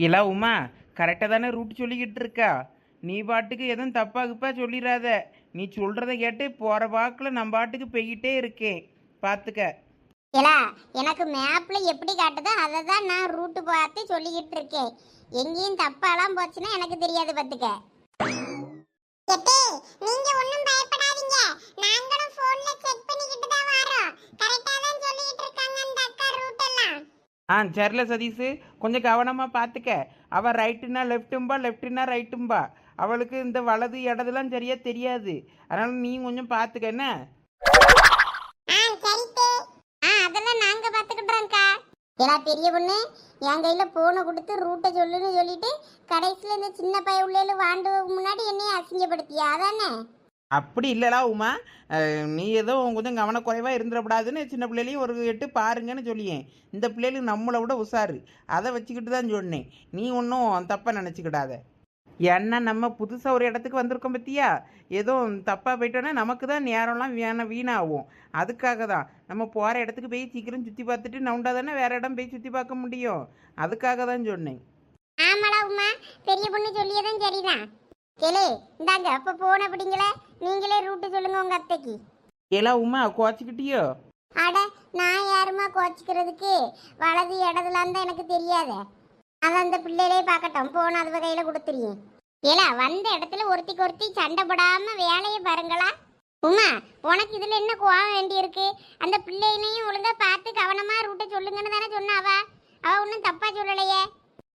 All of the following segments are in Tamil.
இல்லை உமா கரெக்டாக தானே ரூட் சொல்லிக்கிட்டு இருக்கா? நீ பாட்டுக்கு எதுவும் தப்பா கிப்பா சொல்லிடாத நீ சொல்கிறத கேட்டு போகிற வாக்கில் நம்ம பாட்டுக்கு போய்கிட்டே இருக்கேன் பார்த்துக்க இல்லா எனக்கு மேப்பில் எப்படி காட்டுதோ அதை தான் நான் ரூட்டு பார்த்து சொல்லிக்கிட்டு இருக்கேன் எங்கேயும் தப்பாலாம் போச்சுன்னா எனக்கு தெரியாது பார்த்துக்க நீங்க ஒன்றும் பயப்பட நாங்களும் போன்ல செக் பண்ணிக்கிட்டு தான் வரோம் கரெக்டா தான் சொல்லிட்டு இருக்காங்க அந்த அக்கா ரூட் எல்லாம் ஆ சரில சதீஷு. கொஞ்சம் கவனமாக பார்த்துக்க அவள் ரைட்டுனா லெஃப்ட்டும்பா லெஃப்ட்டுனா ரைட்டும்பா. அவளுக்கு இந்த வலது இடதுலாம் சரியாக தெரியாது. அதனால் நீ கொஞ்சம் பார்த்துக்க என்ன? ஆ ஆ அதெல்லாம் பெரிய பொண்ணு என் கையில் போனை கொடுத்து ரூட்டை சொல்லுன்னு சொல்லிட்டு கடைசியில் இந்த சின்ன பையன் உள்ளே வாண்டு முன்னாடி என்னையே அசிங்கப்படுத்தியா? அதானே? அப்படி இல்லைலா உமா. நீ ஏதோ கொஞ்சம் கவனக்குறைவாக இருந்துடக்கூடாதுன்னு சின்ன பிள்ளைலையும் ஒரு எட்டு பாருங்கன்னு சொல்லியேன். இந்த பிள்ளைகளுக்கு நம்மளை விட உஷாரு அதை வச்சுக்கிட்டு தான் சொன்னேன். நீ ஒன்றும் தப்பாக நினச்சிக்கிடாத. ஏன்னா நம்ம புதுசாக ஒரு இடத்துக்கு வந்திருக்கோம் பத்தியா? ஏதோ தப்பாக போயிட்டோன்னா நமக்கு தான் நேரம்லாம் வீண வீணாகும். அதுக்காக தான். நம்ம போகிற இடத்துக்கு போய் சீக்கிரம் சுற்றி பார்த்துட்டு நவுண்டா தானே வேறு இடம் போய் சுற்றி பார்க்க முடியும். அதுக்காக தான் சொன்னேன். ஆமாடா உமா. பெரிய பொண்ணு சொல்லியதும் சரிதான். கேளு இந்தாங்க அப்போ போன அப்படிங்களே நீங்களே ரூட்டு சொல்லுங்க உங்க அத்தைக்கு. ஏலா உமா கோச்சிக்கிட்டியோ? அட நான் யாருமா கோச்சிக்கிறதுக்கு? வலது இடதுலான்னு தான் எனக்கு தெரியாதே. அதை அந்த பிள்ளைகளே பார்க்கட்டும். போன அது கையில கொடுத்துருங்க. ஏலா வந்த இடத்துல ஒருத்திக்கு ஒருத்தி சண்டை போடாம வேலையை பாருங்களா. உமா உனக்கு இதுல என்ன கோவம் வேண்டி இருக்கு அந்த பிள்ளைகளையும் ஒழுங்கா பார்த்து கவனமா ரூட்டை சொல்லுங்கன்னு தானே சொன்னா அவ ஒன்றும் தப்பா சொல்லலையே.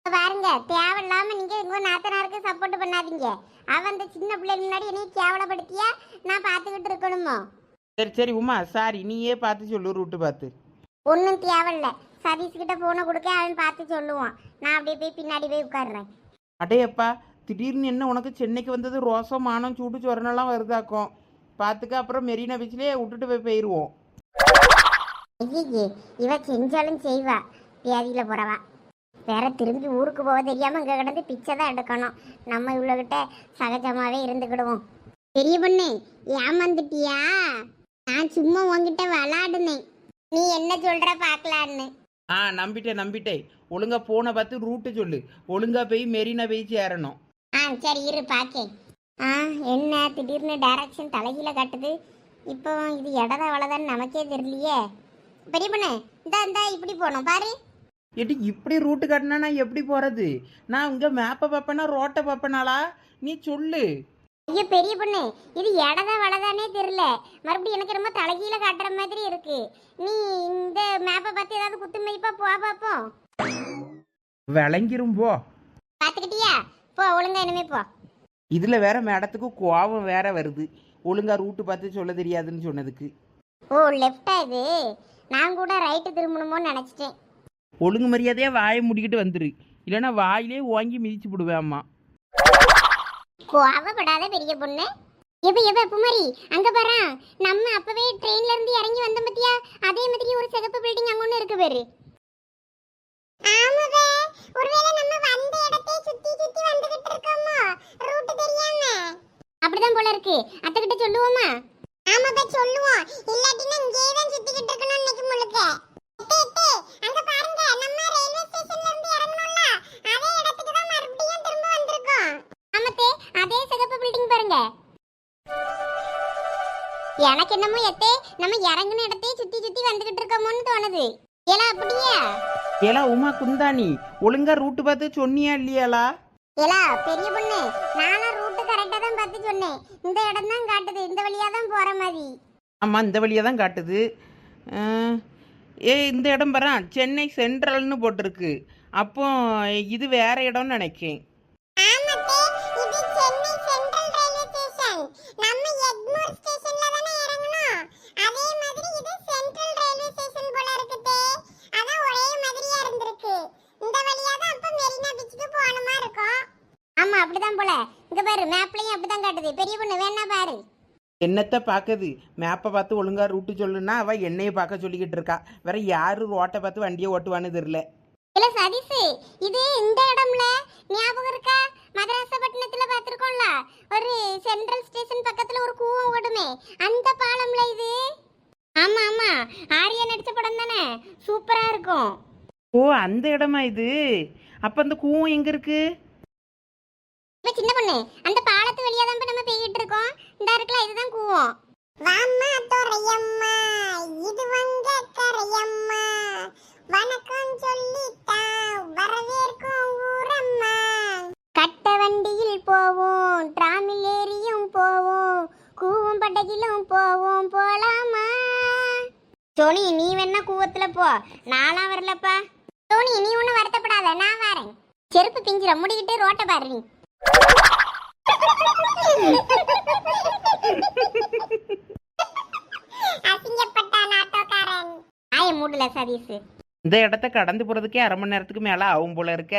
பாருங்க தேவையில்லாம நீங்க உங்க நாத்தனாருக்கு சப்போர்ட் பண்ணாதீங்க. அவ அந்த சின்ன பிள்ளைங்க முன்னாடி என்னைய கேவலப்படுத்தியா? நான் பார்த்துக்கிட்டு இருக்கணுமோ? சரி சரி உமா சாரி நீயே பார்த்து சொல்லு ரூட்டு பார்த்து. ஒன்றும் தேவையில்ல. சதீஷ் கிட்ட போனை கொடுக்க அவன் பார்த்து சொல்லுவான். நான் அப்படியே போய் பின்னாடி போய் உட்காடுறேன் அடேயப்பா திடீர்னு என்ன உனக்கு சென்னைக்கு வந்தது ரோசம் மானம் சூடு சொரணெல்லாம் வருதாக்கும் பார்த்துக்க அப்புறம் மெரினா பீச்லேயே விட்டுட்டு போய் போயிடுவோம் ஐயே இவ செஞ்சாலும் செய்வா. வியாதியில் போறவா. வேற திரும்பி ஊருக்கு போக தெரியாம இங்க கிடந்து பிச்சை தான் எடுக்கணும். நம்ம இவ்வளோகிட்ட சகஜமாவே இருந்துக்கிடுவோம். பெரிய பொண்ணு ஏமாந்துட்டியா? நான் சும்மா உன்கிட்ட விளாடுனேன். நீ என்ன சொல்ற பார்க்கலான்னு. ஆ நம்பிட்டேன் நம்பிட்டேன். ஒழுங்கா போனை பார்த்து ரூட்டு சொல்லு. ஒழுங்கா போய் மெரினா பீச் ஏறணும் ஆ சரி இரு பாக்கேன். ஆ என்ன திடீர்னு டைரக்ஷன் தலைகீழ காட்டுது. இப்போ இது இடதா வளதான்னு நமக்கே தெரியலையே. பெரிய பொண்ணு இந்தா இந்தா இப்படி போகணும். பாரு. ஏடி இப்படி ரூட்டு காட்டினா நான் எப்படி போகிறது நான் இங்கே மேப்பை பார்ப்பேனா ரோட்டை பார்ப்பேனாளா? நீ சொல்லு. ஐயோ பெரிய பொண்ணு இது இடதா வளதானே தெரியல. மறுபடியும் எனக்கு ரொம்ப தலைகீழ காட்டுற மாதிரி இருக்கு. நீ இந்த மேப்பை பார்த்து ஏதாவது குத்து மதிப்பா போ பார்ப்போம். விளங்கிரும் போ. பார்த்துக்கிட்டியா? போ ஒழுங்கா இனிமே போ. இதில் வேற மேடத்துக்கு கோபம் வேற வருது. ஒழுங்கா ரூட்டு பார்த்து சொல்ல தெரியாதுன்னு சொன்னதுக்கு. ஓ லெஃப்டா இது? நான் கூட ரைட்டு திரும்பணுமோன்னு நினச்சிட்டேன். ஒழுங்கு மரியாதையாக வாயை முடிக்கிட்டு வந்துரு. இல்லைன்னா வாயிலே ஓங்கி மிதிச்சு விடுவேம்மா கோவப்படாத பெரிய பொண்ணு. எப்ப எப்ப புமரி அங்க பாரு. நம்ம அப்பவே ட்ரெயின்ல இருந்து இறங்கி வந்தோம் பத்தியா? அதே மாதிரி ஒரு சிகப்பு பில்டிங் அங்க ஒண்ணு இருக்கு பாரு. ஆமாவே ஒருவேளை நம்ம வந்த இடத்தை சுத்தி சுத்தி வந்துகிட்டு இருக்கோமோ? ரூட் தெரியாம. அப்படிதான் போல இருக்கு. அத்தை கிட்ட சொல்லுவோமா? ஆமாவே சொல்லுவோம். இல்லாட்டினா இங்கேயே தான் சுத்திக்கிட்டு இருக்கணும் இன்னைக்கு முழுக்க எனக்கு என்னமோ எத்தே நம்ம இறங்குன இடத்தையே சுத்தி சுத்தி வந்துகிட்டு இருக்கோமோன்னு தோணுது. ஏலா அப்படியா. ஏலா உமா குந்தாணி ஒழுங்கா ரூட்டு பார்த்து சொன்னியா இல்லையாளா ஏலா பெரிய பொண்ணு நானும் ரூட்டு கரெக்டா தான் பார்த்து சொன்னேன். இந்த இடம் தான் காட்டுது இந்த வழியா தான் போற மாதிரி. ஆமாம் இந்த வழியாக தான் காட்டுது. ஏ இந்த இடம் பரா சென்னை சென்ட்ரல்னு போட்டிருக்கு. அப்போ இது வேற இடம்னு நினைக்கேன். தான் அப்படிதான் போல. இங்க பாரு மேப்லயும் அப்படிதான் காட்டுது. பெரிய என்னத்தை பார்க்குது மேப்பை பார்த்து ஒழுங்கா ரூட்டு சொல்லுன்னா அவள் என்னையை பார்க்க சொல்லிக்கிட்டு இருக்கா. வேற யாரு ரோட்டை பார்த்து வண்டியை ஓட்டுவான்னு தெரில இல்ல சதீஷ் இது இந்த இடம்ல ஞாபகம் இருக்கா? மதராசப்பட்டினத்துல பாத்திருக்கோம்ல ஒரு சென்ட்ரல் ஸ்டேஷன் பக்கத்துல ஒரு கூவம் ஓடுமே அந்த பாலம்ல இது? ஆமா ஆமா. ஆரியா நடிச்ச படம் தானே? சூப்பரா இருக்கும். ஓ அந்த இடமா இது? அப்போ அந்த கூவம் எங்கே இருக்கு? இப்ப சின்ன பொண்ணு அந்த பாலத்து வழியா தான் நம்ம போய்கிட்டு இருக்கோம். இந்த இருக்குல்ல இதுதான் கூவம். வாம்மா தோரையம்மா இது வந்த கரையம்மா வணக்கம் சொல்லிட்டா வரவேற்கும் ஊரம்மா. கட்ட வண்டியில் போவோம் டிராமில் ஏறியும் போவோம் கூவும் பட்டகிலும் போவோம் போலாமா? சோனி நீ வேணா கூவத்துல போ. நானா வரலப்பா. சோனி நீ ஒன்றும் வருத்தப்படாத நான் வரேன். செருப்பு பிஞ்சிர முடிக்கிட்டு ரோட்டை பாரு நீ. மூடல சதீஷ். இந்த இடத்த கடந்து போகிறதுக்கே அரை மணி நேரத்துக்கு மேலே ஆகும் போல இருக்க.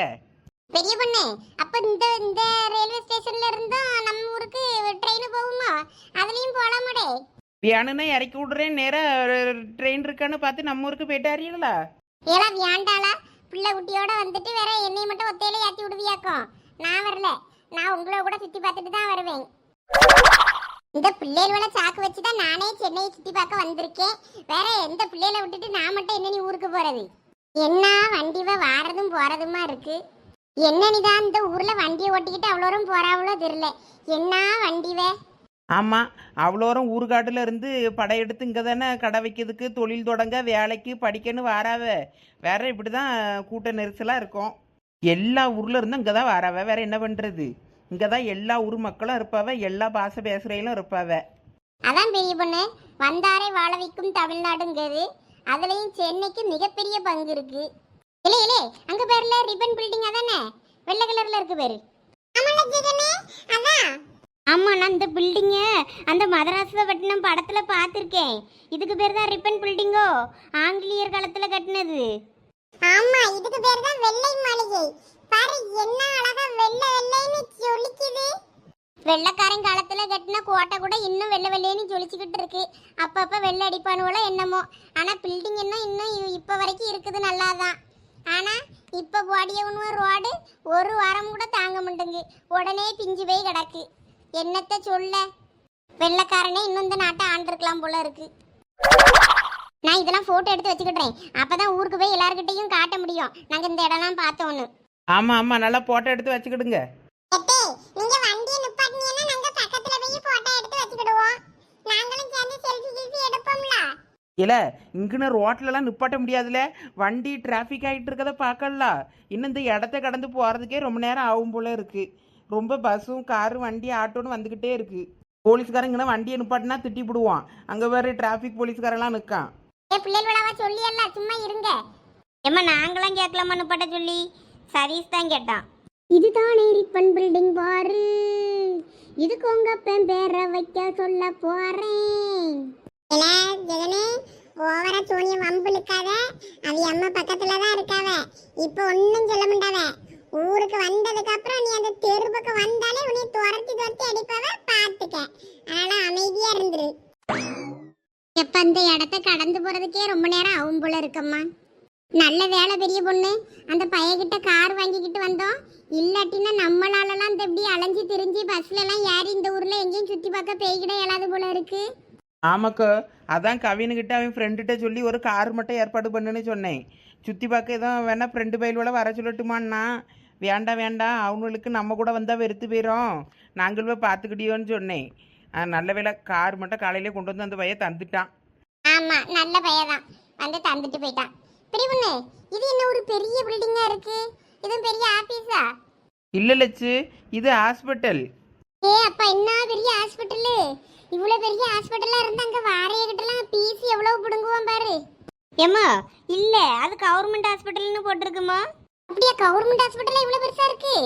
பெரிய பொண்ணு அப்ப இந்த இந்த ரயில்வே ஸ்டேஷன்ல இருந்தும் நம்ம ஊருக்கு ட்ரெயின் போகுமா? அதுலயும் போலாமடே வியானுன்னா இறக்கி விடுறேன் நேராக ட்ரெயின் இருக்கான்னு பார்த்து நம்ம ஊருக்கு போயிட்டு அறியலா ஏலா வியாண்டாளா? பிள்ளை குட்டியோட வந்துட்டு வேற என்னைய மட்டும் ஒத்தையில ஏத்தி விடுவியாக்கும். நான் வரல. நான் உங்களை கூட சுத்தி பார்த்துட்டு தான் வருவேன். இந்த பிள்ளைகளோட சாக்கு வச்சு தான் நானே சென்னையை சுத்தி பார்க்க வந்திருக்கேன். வேற எந்த பிள்ளைகளை விட்டுட்டு நான் மட்டும் என்ன நீ ஊருக்கு போறது? என்ன வண்டிவ வாரதும் போறதுமா இருக்கு? என்ன நீதான் இந்த ஊர்ல வண்டியை ஓட்டிக்கிட்டு அவ்வளோ போறாவளோ தெரியல. என்ன வண்டிவ ஆமாம் அவ்வளோரம் ஊர்காட்டில் இருந்து படையெடுத்து இங்கே தானே கடை வைக்கிறதுக்கு தொழில் தொடங்க வேலைக்கு படிக்கன்னு வாராவ. வேற இப்படி தான் கூட்ட நெரிசலாக இருக்கும். எல்லா ஊரில் இருந்தும் இங்கே தான் வாராவ. வேற என்ன பண்ணுறது இங்கே தான் எல்லா ஊர் மக்களும் இருப்பாவ எல்லா பாஷை பேசுகிறவங்களும் இருப்பாவ. அதான் பெரிய பொண்ணு வந்தாரை வாழ வைக்கும் தமிழ்நாடுங்கிறது அதுலயும் சென்னைக்கு மிகப்பெரிய பங்கு இருக்கு. இல்லை இல்ல அங்க பேர்ல ரிப்பன் பில்டிங் அதானே வெள்ளை கலர்ல இருக்கு பேரு. ஆமா நான் இந்த பில்டிங்க அந்த மதராசபட்டினம் படத்துல பார்த்துருக்கேன். இதுக்கு பேர் தான் ரிப்பன் பில்டிங்கோ ஆங்கிலேயர் காலத்துல கட்டினது. ஆமா இதுக்கு பேர் தான் வெள்ளை மாளிகை. பாரு என்ன அழகா வெள்ளை வெள்ளைன்னு ஜொலிக்குது. வெள்ளக்காரன் காலத்துல கட்டின கோட்டை கூட இன்னும் வெள்ளை வெள்ளைன்னு ஜொலிச்சுக்கிட்டு இருக்கு. அப்பப்ப வெள்ளை அடிப்பானுவோல என்னமோ. ஆனா பில்டிங் என்ன இன்னும் இப்ப வரைக்கும் இருக்குது நல்லாதான். ஆனா இப்ப போடியவனு ரோடு ஒரு வாரம் கூட தாங்க மாட்டேங்கு உடனே பிஞ்சு போய் கிடக்கு. என்னத்த சொல்ல? வெள்ளக்காரனே இன்னும் இந்த நாட்டை ஆண்டிருக்கலாம் போல இருக்கு. நான் இதெல்லாம் போட்டோ எடுத்து வச்சுக்கிட்டேன் அப்பதான் ஊருக்கு போய் எல்லார்கிட்டையும் காட்ட முடியும். நாங்க இந்த இடம்லாம் பார்த்தோன்னு ஆமாம் ஆமாம் நல்லா போட்டோ எடுத்து வச்சுக்கிடுங்க. நீங்க வண்டியை நிப்பாட்டினீங்கன்னா நாங்க பக்கத்துல போய் போட்டோ எடுத்து வச்சுக்கிடுவோம். நாங்களும் சேர்ந்து செல்ஃபி கில்ஃபி எடுப்போம்ல. இல்லை நிப்பாட்ட முடியாதுல. வண்டி டிராஃபிக் ஆகிட்டு இருக்கதை பார்க்கல. இன்னும் இந்த இடத்த கடந்து போகிறதுக்கே ரொம்ப நேரம் ஆகும் போல இருக்குது ரொம்ப பஸ்ஸும் காரும் வண்டி ஆட்டோன்னு வந்துக்கிட்டே இருக்குது போலீஸ்காரங்கன்னா வண்டியை நிப்பாட்டினா திட்டி விடுவான் அங்கே வேறு டிராஃபிக் போலீஸ்காரெல்லாம் நிற்கான் ஏ பிள்ளைகளவா சொல்லி எல்லாம் சும்மா இருங்க. ஏம்மா நாங்களாம் கேட்கலாமான்னு பட்ட சொல்லி. சதீஷ் தான் கேட்டான். இதுதானே ரிப்பன் பில்டிங் பாரு. இதுக்கு உங்க அப்பன் பேரை வைக்க சொல்ல போறேன். இல்ல ஜெகனே ஓவரா சோனிய வம்புலுக்காத அவ அம்மா பக்கத்துல தான் இருக்காவ. இப்ப ஒண்ணும் சொல்ல மாட்டாவ. ஊருக்கு வந்ததுக்கு அப்புறம் நீ அந்த தெரு பக்கம் வந்தாலே எப்ப அந்த இடத்த கடந்து போறதுக்கே ரொம்ப நேரம் ஆகும் போல இருக்கம்மா. நல்ல வேலை பெரிய பொண்ணு. அந்த பையகிட்ட கார் வாங்கிக்கிட்டு வந்தோம். இல்லாட்டினா நம்மளாலலாம் இந்த இப்படி அலைஞ்சு திரிஞ்சு பஸ்ல எல்லாம் ஏறி இந்த ஊர்ல எங்கேயும் சுத்தி பார்க்க பேய்கிட இயலாது போல இருக்கு. ஆமாக்கா அதான் கவினுக்கிட்ட அவன் ஃப்ரெண்டுகிட்ட சொல்லி ஒரு கார் மட்டும் ஏற்பாடு பண்ணுன்னு சொன்னேன். சுற்றி பார்க்க எதுவும் வேணா ஃப்ரெண்டு பயிலோட வர சொல்லட்டுமான்னா வேண்டாம் வேண்டாம் அவங்களுக்கு நம்ம கூட வந்தால் வெறுத்து போயிடும் நாங்களும் போய் பார்த்துக்கிட்டியோன்னு சொன்னேன். நல்ல வேளை கார் மட்டும் காலையிலே கொண்டு வந்து அந்த பையன் தந்துட்டான். ஆமா நல்ல பையதான் வந்து தந்துட்டு போயிட்டான். பெரிய பொண்ணு இது என்ன ஒரு பெரிய பில்டிங்கா இருக்கு? இதுவும் பெரிய ஆபீஸா இல்லை லட்சு இது ஹாஸ்பிட்டல் ஏ அப்பா என்ன பெரிய ஹாஸ்பிட்டலு இவ்வளவு பெரிய ஹாஸ்பிட்டலா இருந்தா அங்க வாரிய கிட்டலாம் பீஸ் எவ்வளவு புடுங்குவோம் பாரு. ஏம்மா இல்ல அது கவர்மெண்ட் ஹாஸ்பிட்டல்னு போட்டிருக்குமா? அப்படியா கவர்மெண்ட் ஹாஸ்பிட்டல் இவ்வளவு பெருசா இருக்கு?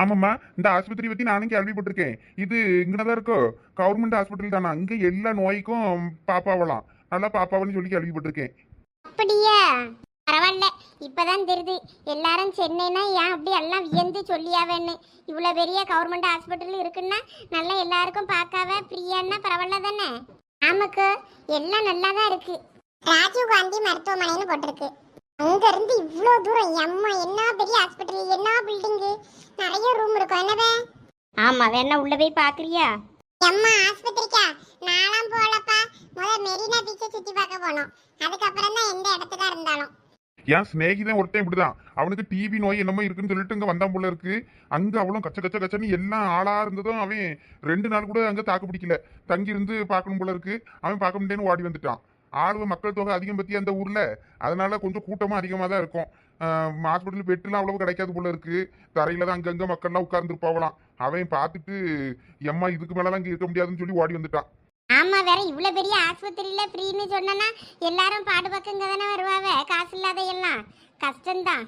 ஆமாம்மா இந்த ஆஸ்பத்திரி பற்றி நானும் கேள்விப்பட்டிருக்கேன். இது இங்கே தான் இருக்கோ? கவர்மெண்ட் ஹாஸ்பிட்டல் தானே? அங்கே எல்லா நோய்க்கும் பாப்பாவலாம். நல்லா பாப்பாவன்னு சொல்லி கேள்விப்பட்டிருக்கேன். அப்படியா? பரவாயில்ல. இப்பதான் தெரியுது. எல்லாரும் சென்னைனா ஏன் அப்படி எல்லாம் வியந்து சொல்லியாவேன்னு. இவ்வளோ பெரிய கவர்மெண்ட் ஹாஸ்பிட்டல் இருக்குன்னா நல்லா எல்லாருக்கும் பார்க்காவ? ஃப்ரீயான்னா பரவாயில்ல தானே? ஆமாக்கு எல்லாம் நல்லா தான் இருக்கு. ராஜீவ் காந்தி மருத்துவமனைன்னு போட்டிருக்கு. அங்க இருந்து இவ்ளோ தூரம்? எம்மா என்ன பெரிய ஹாஸ்பிட்டல் என்ன பில்டிங் நிறைய ரூம் இருக்கும். என்னவே ஆமா வேணா உள்ள போய் பாக்குறியா எம்மா ஆஸ்பத்திரிக்கா? நான்லாம் போகலப்பா. முத மெரினா பீச்சை சுத்தி பார்க்க போனோம். அதுக்கப்புறம் தான் எந்த இடத்துக்கா இருந்தாலும். என் சிநேகிதன் ஒருத்தன் இப்படிதான். அவனுக்கு டிவி நோய் என்னமோ இருக்குன்னு சொல்லிட்டு இங்க வந்தான் போல இருக்கு. அங்க அவளும் கச்ச கச்ச கச்சன்னு எல்லாம் ஆளா இருந்ததும் அவன் ரெண்டு நாள் கூட அங்க தாக்கு பிடிக்கல. தங்கி இருந்து பார்க்கணும் போல இருக்கு. அவன் பார்க்க முடியேன்னு ஓடி வந்துட்டான். ஆர்வ மக்கள் தொகை அதிகம் பற்றி அந்த ஊரில்? அதனால கொஞ்சம் கூட்டமும் அதிகமாக தான் இருக்கும். ஹாஸ்பிட்டல் பெட்டுலாம் அவ்வளவு கிடைக்காது போல இருக்கு. தரையில தான் அங்கங்கே மக்கள்லாம் உட்கார்ந்துருப்பாவலாம் அவன் பார்த்துட்டு எம்மா இதுக்கு மேலாம் இங்கே இருக்க முடியாதுன்னு சொல்லி ஓடி வந்துட்டான். ஆமா வேற இவ்வளவு பெரிய ஆஸ்பத்திரியில ஃப்ரீன்னு சொன்னா எல்லாரும் பாடு பக்கங்க தானே வருவாவ? காசு இல்லாத எல்லாம் கஷ்டம்தான்.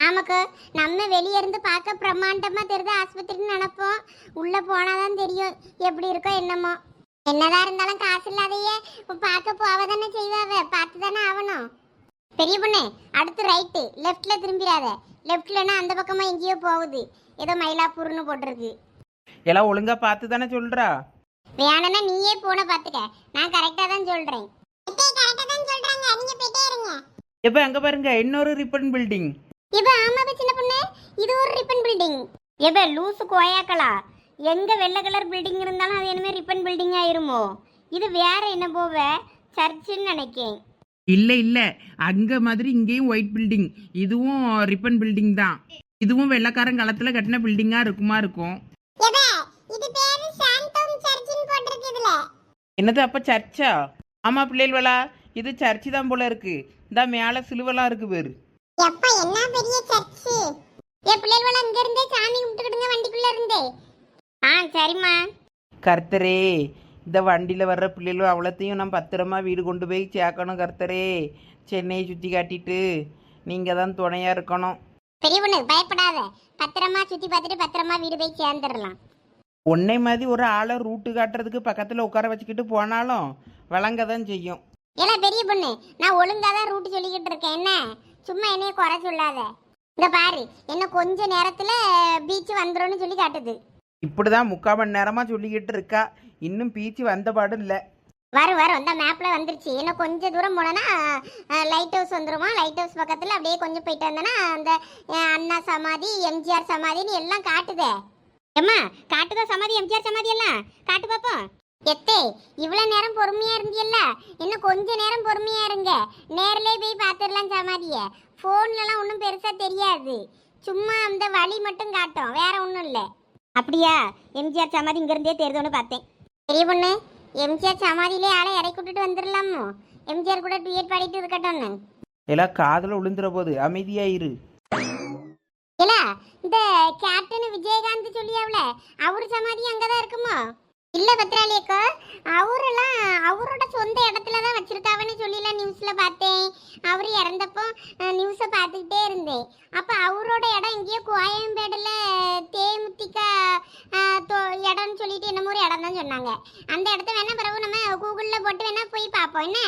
நமக்கு நம்ம வெளியே இருந்து பார்க்க பிரம்மாண்டமா தெரிஞ்ச ஆஸ்பத்திரின்னு நினைப்போம். உள்ள போனாதான் தெரியும். எப்படி இருக்கோ என்னமோ. என்னதான் இருந்தாலும் காசு இல்லாதையே பார்க்க போவ தானே செய்வாவ. பார்த்து தானே ஆகணும். பெரிய பொண்ணு அடுத்து ரைட்டு லெஃப்ட்ல திரும்பிடாத. லெஃப்ட்லன்னா அந்த பக்கமா எங்கேயோ போகுது. ஏதோ மயிலாப்பூர்னு போட்டிருக்கு. எல்லாம் ஒழுங்கா பார்த்து தானே சொல்றா? வேணும்னா நீயே போன பாத்துக்க நான் கரெக்டா தான் சொல்றேன். கரெக்டா தான் சொல்றாங்க. நீங்க போயிட்டே இருங்க. எப்ப அங்க பாருங்க இன்னொரு ரிப்பன் பில்டிங் இப்ப ஆமாப்பா சின்ன பொண்ணு இது ஒரு ரிப்பன் பில்டிங் எப்ப லூசு கோயாக்களா? எங்க வெள்ளை கலர் பில்டிங் இருந்தாலும் அது என்னமே ரிப்பன் பில்டிங் ஆயிருமோ? இது வேற என்ன போவ? சர்ச்சுன்னு நினைக்கேன். இல்ல இல்ல. அங்க மாதிரி இங்கேயும் ஒயிட் பில்டிங் இதுவும் ரிப்பன் பில்டிங் தான். இதுவும் வெள்ளக்காரன் காலத்துல கட்டின பில்டிங்கா இருக்குமா இருக்கும்? என்னது அப்ப சர்ச்சா? ஆமா பிள்ளைகளா இது சர்ச்சு தான் போல இருக்கு. இந்த மேல சிலுவெல்லாம் இருக்கு பேரு. எப்ப என்ன பெரிய சர்ச்சு? ஏ பிள்ளைகள் அங்க இருந்தே சாமி கும்பிட்டுக்கிடுங்க வண்டிக்குள்ள இருந்தே. ஆ சரிம்மா. கர்த்தரே இந்த வண்டியில வர்ற பிள்ளைகளும் அவ்வளோத்தையும் நான் பத்திரமா வீடு கொண்டு போய் சேர்க்கணும் கர்த்தரே. சென்னையை சுற்றி காட்டிட்டு நீங்க தான் துணையா இருக்கணும். பெரிய பொண்ணு பயப்படாத. பத்திரமா சுத்தி பார்த்துட்டு பத்திரமா வீடு போய் சேர்ந்துடலாம். உன்னை மாதிரி ஒரு ஆளை ரூட்டு காட்டுறதுக்கு பக்கத்தில் உட்கார வச்சுக்கிட்டு போனாலும் வழங்க தான் செய்யும். ஏல பெரிய பொண்ணு நான் ஒழுங்கா தான் ரூட் சொல்லிக்கிட்டு இருக்கேன். என்ன? சும்மா என்னைய குறை சொல்லாத. இங்க பாரு என்ன கொஞ்ச நேரத்துல பீச் வந்துரும்னு சொல்லி காட்டுது. இப்படி தான் முக்கால் மணி நேரமாக சொல்லிக்கிட்டு இருக்கா. இன்னும் பீச்சு வந்த பாடும் இல்லை. வரும் வரும் அந்த மேப்ல வந்துருச்சு. இன்னும் கொஞ்சம் தூரம் போனோன்னா லைட் ஹவுஸ் வந்துருமா? லைட் ஹவுஸ் பக்கத்துல அப்படியே கொஞ்சம் போயிட்டு வந்தோன்னா அந்த அண்ணா சமாதி எம்ஜிஆர் சமாதின்னு எல்லாம் காட்டுதே. ஏம்மா காட்டுதா சமாதி எம்ஜிஆர் சமாதி எல்லாம்? காட்டு பாப்போம். எத்தே இவ்வளவு நேரம் பொறுமையா இருந்தியல்ல? இன்னும் கொஞ்ச நேரம் பொறுமையா இருங்க. நேர்லயே போய் பார்த்துடலாம் சமாதிய. ஃபோன்லலாம் ஒன்றும் பெருசா தெரியாது. சும்மா அந்த வழி மட்டும் காட்டும். வேற ஒன்றும் இல்லை. அப்படியா? எம்ஜிஆர் சமாதி இங்க இருந்தே தெரியுதுன்னு பார்த்தேன். பெரிய பொண்ணு எம்ஜிஆர் சமாதியிலே ஆளை இறக்கி விட்டுட்டு வந்துடலாமோ எம்ஜிஆர் கூட டுயட் பாடிட்டு இருக்கட்டும்னு. எல்லாம் காதில் விழுந்துற போது அமைதியாயிரு. இல்ல இந்த கேப்டன் விஜயகாந்த் சொல்லியாவுல அவர் சமாதி அங்கதான் இருக்குமோ? இல்ல பத்ராளி அக்கா அவரெல்லாம் அவரோட சொந்த இடத்துல தான் வச்சிருக்காவன்னு சொல்லிலாம் நியூஸ்ல பார்த்தேன். அவர் இறந்தப்போ நியூஸை பார்த்துக்கிட்டே இருந்தேன். அப்ப அவரோட இடம் இங்கேயே கோயம்பேடுல தேமுதிக தோ இடம்னு சொல்லிட்டு என்னமோ ஒரு இடம் தான் சொன்னாங்க. அந்த இடத்த வேணா பிறகு நம்ம கூகுளில் போட்டு வேணா போய் பார்ப்போம். என்ன?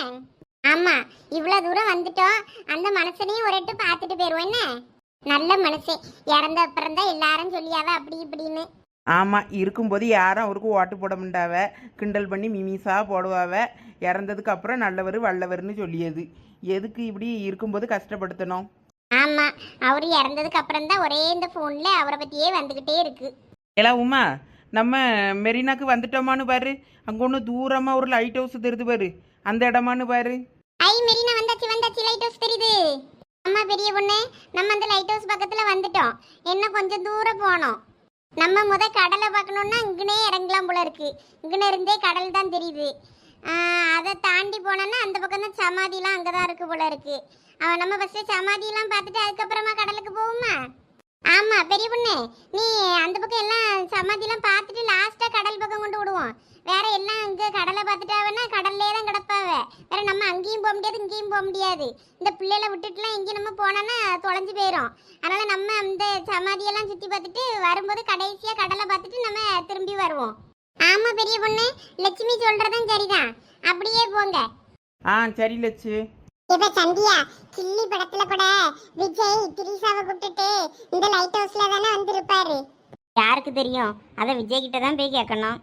ஆமா இவ்வளவு தூரம் வந்துட்டோம். அந்த மனுஷனையும் ஒரு எட்டு பார்த்துட்டு போயிடுவோம் என்ன? நல்ல மனுஷன். இறந்த அப்புறம் தான் எல்லாரும் சொல்லியாவ அப்படி இப்படின்னு. ஆமாம் இருக்கும்போது யாரும் அவருக்கு ஓட்டு போட மாட்டாவ. கிண்டல் பண்ணி மிமிசா போடுவாவ. இறந்ததுக்கு அப்புறம் நல்லவர் வல்லவர்னு சொல்லியது. எதுக்கு இப்படி இருக்கும்போது கஷ்டப்படுத்தணும்? ஆமா அவர் இறந்ததுக்கு அப்புறம் தான் ஒரே இந்த போன்ல அவரை பத்தியே வந்துகிட்டே இருக்கு. எல்லாம் உமா நம்ம மெரினாக்கு வந்துட்டோமான்னு பாரு. அங்கே ஒன்று தூரமாக ஒரு லைட் ஹவுஸ் தெரியுது பாரு. அந்த இடமான்னு பாரு. ஐ மெரினா வந்தாச்சு வந்தாச்சு லைட் ஹவுஸ் தெரியுது. அம்மா பெரிய பொண்ணு நம்ம அந்த லைட் ஹவுஸ் பக்கத்துல வந்துட்டோம். என்ன கொஞ்சம் தூரம் போனோம். நம்ம முத கடலை பார்க்கணுன்னா இங்கனே இறங்கலாம் போல இருக்கு. இங்கன இருந்தே கடல் தான் தெரியுது. அதை தாண்டி போனோன்னா அந்த பக்கம் தான் சமாதிலாம் அங்கே தான் இருக்கு போல இருக்கு. அவன் நம்ம ஃபஸ்ட்டு சமாதிலாம் பார்த்துட்டு அதுக்கப்புறமா கடலுக்கு போவோமா? ஆமா பெரிய பொண்ணு. நீ அந்த பக்கம் எல்லாம் சமாதிலாம் பார்த்துட்டு லாஸ்டா கடல் பக்கம் கொண்டு விடுவோம். வேற எல்லாம் இங்க கடலை பார்த்துட்டாவன்னா கடல்லே தான் கிடப்பாவ. வேற நம்ம அங்கேயும் போக முடியாது இங்கேயும் போக முடியாது. இந்த பிள்ளைகளை விட்டுட்டுலாம் எங்கேயும் நம்ம போனோம்னா தொலைஞ்சு போயிடும் அதனால நம்ம அந்த சமாதியெல்லாம் சுத்தி பார்த்துட்டு வரும்போது கடைசியா கடலை பார்த்துட்டு நம்ம திரும்பி வருவோம். ஆமா பெரிய பொண்ணு. லட்சுமி சொல்றதும் சரிதான். அப்படியே போங்க. ஆ சரி லட்சு. இப்ப சந்தியா கில்லி படத்துல கூட விஜய் திரிசாவை கூப்பிட்டுட்டு இந்த லைட் ஹவுஸ்ல தானே வந்திருப்பாரு. யாருக்கு தெரியும்? அதை விஜய் கிட்ட தான் போய் கேட்கணும்.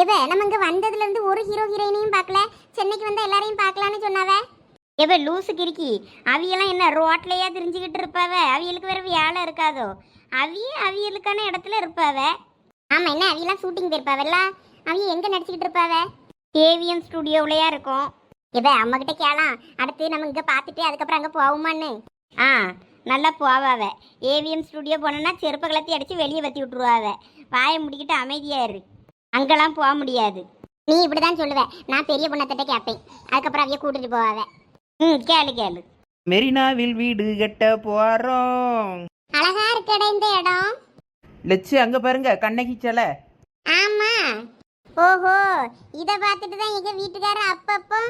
இவ நம்ம இங்க வந்ததுல இருந்து ஒரு ஹீரோ ஹீரோயினையும் பார்க்கல. சென்னைக்கு வந்த எல்லாரையும் பார்க்கலான்னு சொன்னாவ? இவ லூசு கிறுக்கி. அவியெல்லாம் என்ன ரோட்லயா திரிஞ்சுக்கிட்டு இருப்பாவ? அவியலுக்கு வேற வேலை இருக்காதோ? அவிய அவியலுக்கான இடத்துல இருப்பாவ? ஆமா என்ன அவியெல்லாம் ஷூட்டிங் போயிருப்பாவல்ல? அவிய எங்க நடிச்சுக்கிட்டு இருப்பாவ? ஏவிஎம் ஸ்டுடியோவிலயா இருக்கும். இப்போ அம்மா கிட்ட கேளாம் அடுத்து நம்ம இங்கே பார்த்துட்டு அதுக்கப்புறம் அங்கே போவோமான்னு. ஆ நல்லா போவாவ. ஏவிஎம் ஸ்டுடியோ போனோன்னா செருப்பை கலத்தி அடித்து வெளியே வத்தி விட்ருவாவ வாயை முடிக்கிட்டு அமைதியா இரு. அங்கெல்லாம் போக முடியாது. நீ இப்படி தான் சொல்லுவ. நான் பெரிய பொண்ணத்திட்ட கேட்பேன் அதுக்கப்புறம் அவைய கூட்டிட்டு போவாவ. ம் கேளு கேளு. மெரினாவில் வீடு கட்ட போறோம். அழகா இருக்கடா இந்த இடம். லட்சு அங்க பாருங்க கண்ணகி சிலை. ஆமா. ஓஹோ இத பார்த்துட்டு தான் எங்க வீட்டுக்காரர் அப்பப்போ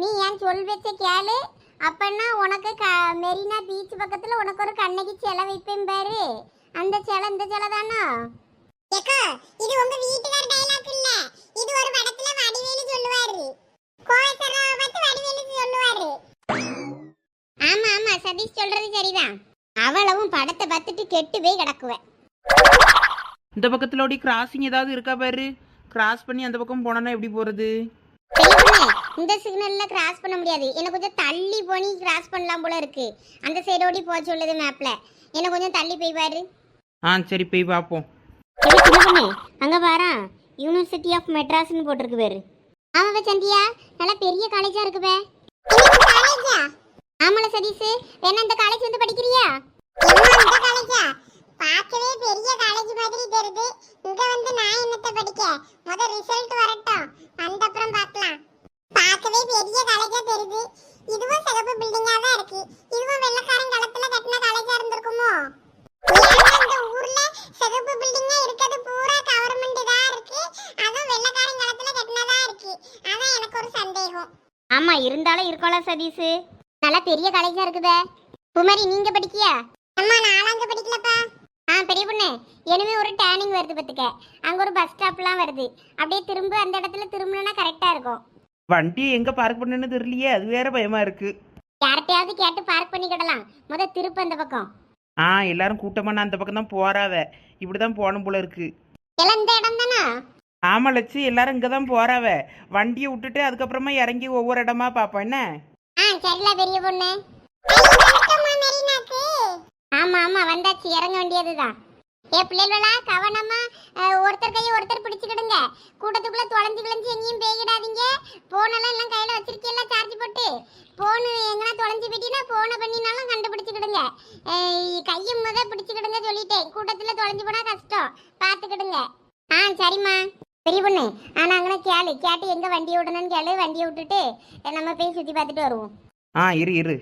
நீ ஏன் சொல் வச்ச கேளு. அப்பன்னா உனக்கு க மெரினா பீச் பக்கத்துல உனக்கு ஒரு கண்ணகி சிலை வைப்பேன் பாரு. அந்த சிலை இந்த சிலை தானோ? ஏக்கா இது உங்க வீட்டுக்கார டயலாக் இல்ல. இது ஒரு படத்துல வடிவேலு சொல்லுவாரு. கோவசராவை பார்த்து வடிவேலு சொல்லுவாரு. ஆமா ஆமா சதீஷ் சொல்றது சரிதான். அவளவும் படத்தை பார்த்துட்டு கெட்டு போய் கிடக்குவேன் இந்த பக்கத்துல ஓடி கிராசிங் ஏதாவது இருக்கா பாரு? கிராஸ் பண்ணி அந்த பக்கம் போனோன்னா எப்படி போறது? இந்த சிக்னல்ல கிராஸ் பண்ண முடியாது. என்ன கொஞ்சம் தள்ளி போனி கிராஸ் பண்ணலாம் போல இருக்கு. அந்த சைடு ஓடி போக சொல்லுது மேப்ல என்ன கொஞ்சம் தள்ளி போய் பாரு. ஆ சரி போய் பார்ப்போம் அங்க பாரா. யூனிவர்சிட்டி ஆஃப் மெட்ராஸ்னு போட்டிருக்கு பேரு. ஆமாவே சந்தியா. நல்லா பெரிய காலேஜா இருக்குவே காலேஜா ஆமால சதீஷ். வேணா இந்த காலேஜ் வந்து படிக்கிறியா? எம்மா இந்த காலேஜா பார்க்கவே பெரிய காலேஜ் மாதிரி தெரியுது. இங்க வந்து நான் என்னத்த படிக்க? முத ரிசல்ட் வரட்டும். வந்த அப்புறம் பார்க்கலாம். பார்க்கவே பெரிய காலேஜா தெரியுது. இதுவும் சிகப்பு பில்டிங்கா தான் இருக்கு. இதுவும் வெள்ளக்காரன் காலத்துல கட்டின காலேஜா இருந்திருக்குமோ? இந்த ஊர்ல சிகப்பு பில்டிங்கா இருக்கிறது பூரா கவர்மெண்ட் தான் இருக்கு. அதுவும் வெள்ளக்காரன் காலத்துல கட்டினதா இருக்கு. அதான் எனக்கு ஒரு சந்தேகம். ஆமா இருந்தாலும் இருக்கோல சதீஷ். நல்லா பெரிய காலேஜா இருக்குதே. குமாரி நீங்க படிக்கியா? அம்மா நான் அங்க படிக்கலப்பா. ஆ பெரிய பொண்ணு. இனிமே ஒரு டேனிங் வருது பத்துக்க அங்க ஒரு பஸ் ஸ்டாப்லாம் வருது. அப்படியே திரும்ப அந்த இடத்துல திரும்பினா கரெக்டா இருக்கும். வண்டியை எங்க பார்க் பண்ணுன்னு தெரியலையே அது வேற பயமா இருக்கு. யார்கிட்டயாவது கேட்டு பார்க் பண்ணிக்கிடலாம். முத திருப்பு அந்த பக்கம். ஆ எல்லாரும் கூட்டமா நான் அந்த பக்கம் தான் போறாவ. இப்படிதான் போகணும் போல இருக்கு. எல்லாம் இந்த இடம் தானே? ஆமா லட்சு எல்லாரும் இங்க தான் போறாவ. வண்டியை விட்டுட்டு அதுக்கப்புறமா இறங்கி ஒவ்வொரு இடமா பார்ப்போம் என்ன? ஆ சரில பெரிய பொண்ணு. வணக்கம்மா மெரினாக்கு. ஆமா ஆமா வந்தாச்சு. இறங்க வேண்டியதுதான். ஏ பிள்ளைகளா கவனமா ஒருத்தர் கையை ஒருத்தர் பிடிச்சுக்கிடுங்க. கூட்டத்துக்குள்ள தொலைஞ்சு கிழஞ்சு எங்கேயும் பேயிடாதீங்க போனெல்லாம் எல்லாம் கையில வச்சிருக்கீல்ல சார்ஜ் போட்டு. போனு எங்கன்னா தொலைஞ்சு போயிட்டீங்கன்னா போனை பண்ணினாலும் கண்டுபிடிச்சுக்கிடுங்க. கையும் கையை முத பிடிச்சுக்கிடுங்க சொல்லிட்டேன். கூட்டத்துல தொலைஞ்சு போனா கஷ்டம். பாத்துக்கிடுங்க ஆ சரிம்மா. பெரிய பொண்ணு ஆனா அங்கே கேளு. கேட்டு எங்க வண்டியை விடணும்னு கேளு. வண்டியை விட்டுட்டு நம்ம போய் சுத்தி பார்த்துட்டு வருவோம். ஆ இரு இரு.